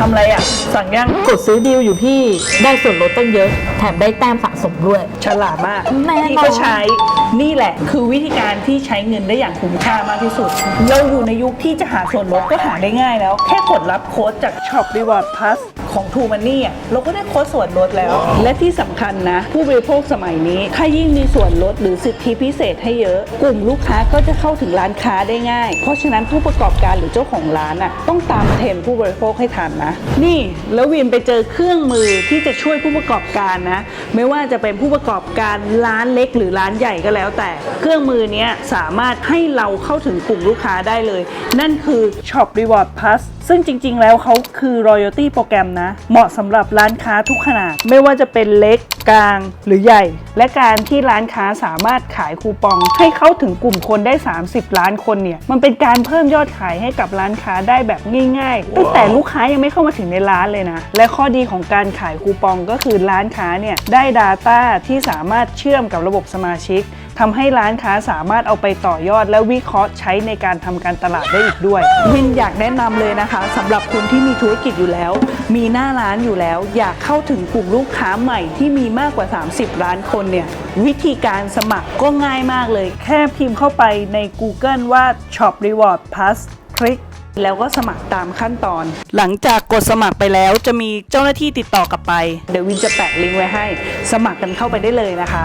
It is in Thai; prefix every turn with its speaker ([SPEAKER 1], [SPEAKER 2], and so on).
[SPEAKER 1] ทำอะไรอะ สั่งยัง
[SPEAKER 2] กดซื้อดีลอยู่พี่ได้ส่วนลดตั้งเยอะ แถมได้แต้มสะสมด้วย
[SPEAKER 1] ฉลาดมาก
[SPEAKER 2] แน่นอน
[SPEAKER 1] พี่ก็ใช้นี่แหละ คือวิธีการที่ใช้เงินได้อย่างคุ้มค่ามากที่สุด เราอยู่ในยุคที่จะหาส่วนลดก็หาได้ง่ายแล้ว แค่กดรับโค้ดจาก Shop Reward Plus ของ True Money อะเราก็ได้โค้ดส่วนลดแล้ว และที่สำคัญนะ ผู้บริโภคสมัยนี้ถ้ายิ่งมีส่วนลดหรือสิทธิพิเศษให้เยอะ กลุ่มลูกค้าก็จะเข้าถึงร้านค้าได้ง่าย เพราะฉะนั้นผู้ประกอบการหรือเจ้าของร้านอะต้องตามเทรนด์ผู้บริโภคให้ทันนะ นี่แล้ววินไปเจอเครื่องมือที่จะช่วยผู้ประกอบการนะ ไม่ว่าจะเป็นผู้ประกอบการร้านเล็ก หรือร้านใหญ่ก็แล้วแต่ เครื่องมือเนี้ยสามารถให้เราเข้าถึงกลุ่มลูกค้าได้เลย นั่นคือ Shop Reward Plus ซึ่งจริงๆแล้วเขาคือ Royalty โปรแกรมนะ เหมาะสำหรับร้านค้าทุกขนาด ไม่ว่าจะเป็นเล็กกลางหรือใหญ่ และการที่ร้านค้าสามารถขายคูปอง ให้เข้าถึงกลุ่มคนได้ 30 ล้านคนเนี่ย มันเป็นการเพิ่มยอดขายให้กับร้านค้าได้แบบง่ายๆตั้งแต่ลูกค้ายังไม่เข้ามาถึงในร้านเลยนะ และข้อดีของการขายคูปองก็คือร้านค้าเนี่ยได้ Data ที่สามารถเชื่อมกับระบบสมาชิกทำให้ร้านค้าสามารถเอาไปต่อยอดและวิเคราะห์ใช้ในการทำการตลาดได้อีกด้วย วินอยากแนะนำเลยนะคะสำหรับคนที่มีธุรกิจอยู่แล้ว มีหน้าร้านอยู่แล้ว อยากเข้าถึงกลุ่มลูกค้าใหม่ที่มีมากกว่า 30 ล้านคนเนี่ยวิธีการสมัครก็ง่ายมากเลย แค่พิมพ์เข้าไปใน Google ว่า Shop Reward Plus คลิกแล้วก็สมัครตามขั้นตอน หลังจากกดสมัครไปแล้วจะมีเจ้าหน้าที่ติดต่อกลับไป เดี๋ยววินจะแปะลิงก์ไว้ให้ สมัครกันเข้าไปได้เลยนะคะ